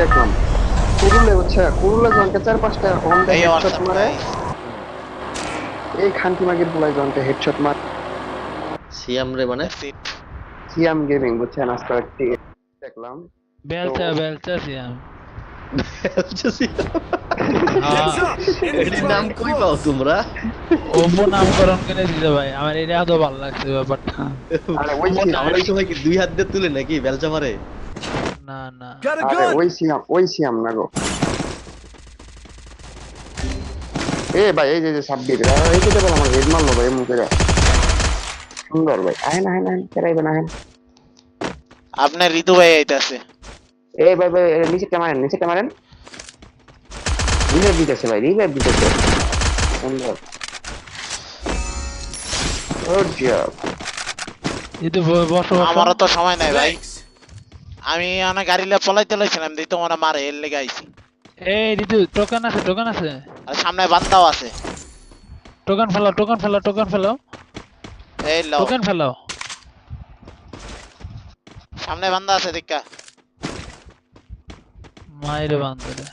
দেখলাম কুরুলে হচ্ছে কুরুলে জনকে চার পাঁচটা অন হেডশট মারে। এই খানকি মাগির বুলাই জনকে হেডশট মার। সিয়াম রে মানে? সিয়াম গেমিং বুঝছেন? আজকে একটি দেখলাম। বেলচা বেলচা সিয়াম। এটির নাম কই পাও তোমরা? অম্বু নামকরণ করে দিতে ভাই। আমার এটা তো ভালো লাগছে ব্যাপারটা। আরে ওই সিয়াম আমরা এই সময় কি দুই হাত দিয়ে তুলে নাকি? বেলচা মারে? না না। আরে ওই সিয়াম ওই সিয়াম না গো। এ ভাই এই যে যে সাব্বির এই কেটে আমার হেড মারলো ভাই মুখে সুন্দর ভাই। আহেন আহেন আহেন কেরাইবেন আহেন। আপনার ঋতু ভাই আইতাছে। এ ভাই ভাই মারেন নিচে মারেন। রিভাইভ দিতেছে ভাই রিভাইভ দিতেছে। সুন্দর। গুড জব যদি ব- বসো বসো। আমারও তো সময় নাই ভাই। আমি অনেক গাড়ি লিয়ে পলাইতে লাইছিলাম দিই তোমার মারে এর লেগে আইছি। এই ঋতু টোকান আছে টোকান আছে? আর সামনে বান্দাও আছে। টোকান ফেলো টোকান ফেলো টোকান ফেলো এই লও টোকান ফেলো সামনে বান্দা আছে দেখা মায়ের বান্ধরে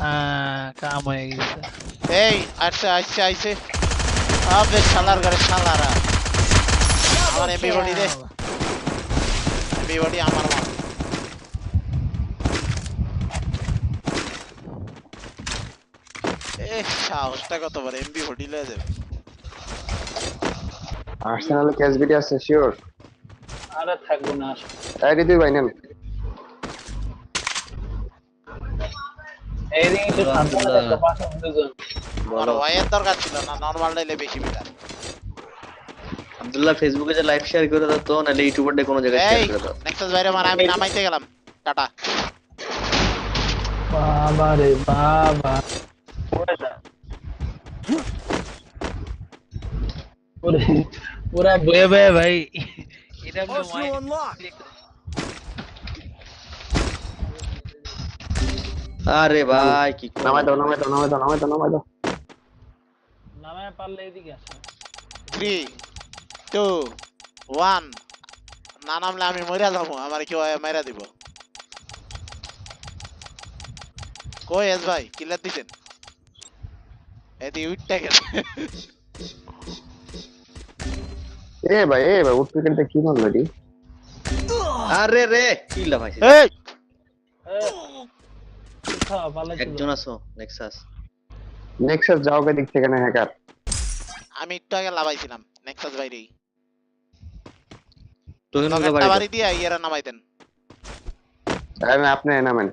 হ্যাঁ কাম হয়ে গেছে। এই আসছে আসছে আইছে। আবে শালার ঘরে শালারা। আমার এমবি বডি দে। এমবি বডি আমার মার এ সাহসটা কত বড় এমবি বডি লয়ে যাবে। আর্সেনালে ক্যাশ বিডি আছে শিওর আরে থাকব না আইডি দুই ভাই নেন। এইদিকে তো শান্ত আলহামদুলিল্লাহ। একটা পাশে দুজন। আমার ওয়াইয়ের দরকার ছিল না নরমাল নিলে বেশি বেটার আব্দুল্লাহ ফেসবুকে যে লাইভ শেয়ার করে দাও তো নাহলে ইউটিউবার ডে কোনো জায়গায় শেয়ার করে দাও। নেক্সাস বাইরে মার আমি নামাইতে গেলাম। টাটা। বাবা রে বাবা। ওরে পুরা বয়ে বয়ে ভাই। এটা আরে ভাই কি নামাই দাও নামাই দাও নামাই দাও নামাই দাও নামাই দাও। নামে পারলে এদিকে আসো। থ্রি টু ওয়ান না নামলে আমি মরিয়া যাব আমার কেউ মেরা দিব। কই এস ভাই কিলার দিছেন? এদি উইটটা গেছে এ ভাই এ ভাই উঠ ক্রিকেটটা কি মারলো রে আরে রে ভাই এই! একজন আছো নেক্সাস নেক্সাস যাও কে দিক থেকে না হ্যাকার আমি একটু আগে লাভাইছিলাম নেক্সাস বাইরেই। তোকে নকে বাড়ি বাড়ি দিয়ে ইয়ারা নামাইতেন আরে আপনি নামেন।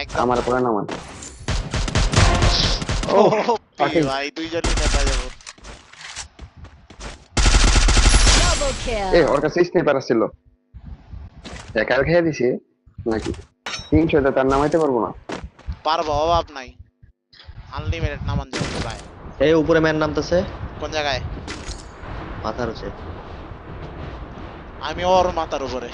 একদম। আমার পরে নামান। ও ভাই দুইজনই নেতা যাব। এ ওর কাছে স্নাইপার ছিল হ্যাকার খেয়ে দিছে নাকি? তিনশো তার নামাইতে পারব না। পারব অভাব নাই। আনলিমিটেড নামান যাবে ভাই। এই উপরে ম্যান নামতেছে। কোন জায়গায়? মাথার হচ্ছে আমি ওর মাথার উপরে।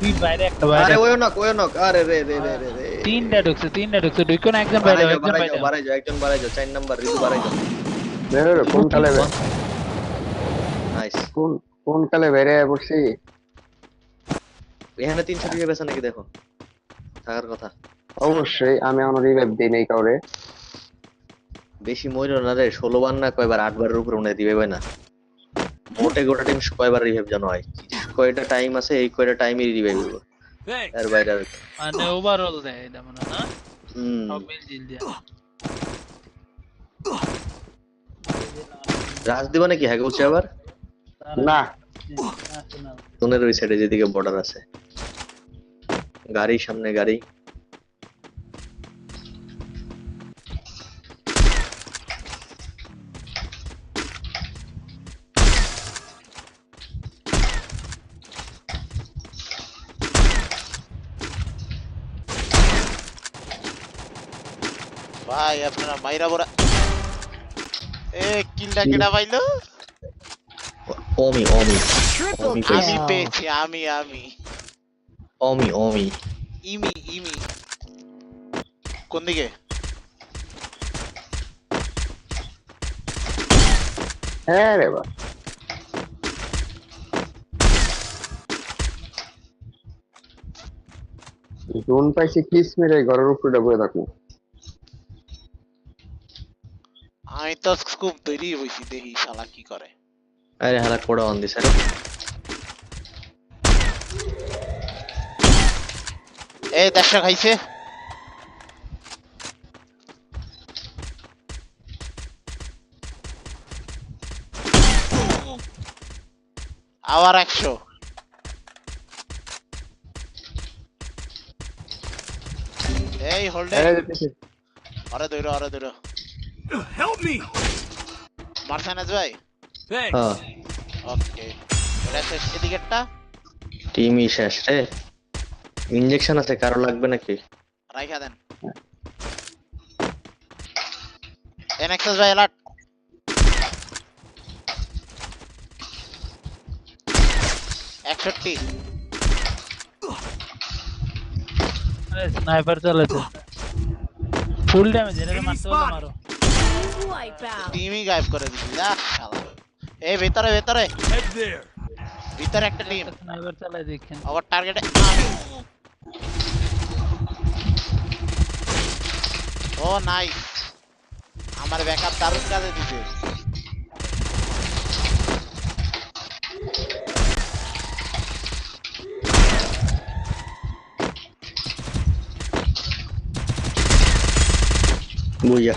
তুই বাইরে একটা আরে ওই নক ওই নক আরে রে রে রে রে রে। তিনটা ঢুকছে তিনটা ঢুকছে। ঢুকো না একজন বাইরে একজন বাইরে। বাড়াই যাও, একজন বাড়াই যাও। চার নাম্বার ঋতু বাড়াই যাও। বেরো রে, কোন কালে বে- নাইস কোন কোন কালে বেড়ে পড়ছি? এখানে তিনশো টাকা বেচা নাকি দেখো? থাকার কথা। অবশ্যই আমি আমার রিভাইভ দিই নাই কাউরে। বেশি মইল না রে ষোলো বার না কয়বার আট বারের উপরে মনে দিবে না মোটে গোটা টিম কয়বার রিভাইভ জানো হয়। কয়টা টাইম আছে এই কয়টা টাইমই রিভাইভ হইব। এর বাইরে আর মানে ওভারঅল দেয় এটা মনে না? হুম। সব মিল জিল দিয়ে। রাজ দিবা নাকি হ্যাঁ বলছে আবার? না। তোনের ওই সাইডে যেদিকে বর্ডার আছে। গাড়ি সামনে গাড়ি। ভাই আপনারা মাইরা বড়া এ কিলটা কেডা পাইলো? অমি অমি। আমি পেয়েছি আমি আমি। অমি অমি। ইমি ইমি। কোন দিকে? হ্যাঁ রে বা জোন পাইছে কিস মেরে ঘরের উপরে ডাবুয়ে থাকব তো খুব দেরি হইছি দেখি শালা কি করে আরে হালা কোড়া অন দিছে রে এই খাইছে। আবার একশো। এই হোল্ডে যে পিছে। আরে দইরো আরে দইরো মারছেন আজ ভাই হ্যাঁ। ওকে এটা শেষ। এদিকেরটা টিমই শেষ রে। ইনজেকশন আছে কারও লাগবে নাকি? রাইখা দেন। এনএক্সএস ভাই অ্যালার্ট একষট্টি। স্নাইপার চালাতে ফুল ড্যামেজ এটাকে মারতে হলে মারো. টিমই গায়েব করে দিছি, যা শালা। এই ভেতরে ভেতরে। ভিতরে একটা টিম স্নাইপার চালাই দেখেন আবার টার্গেটে ও নাইস আমার ব্যাকআপ দারুণ কাজে দিছে। বুঝা।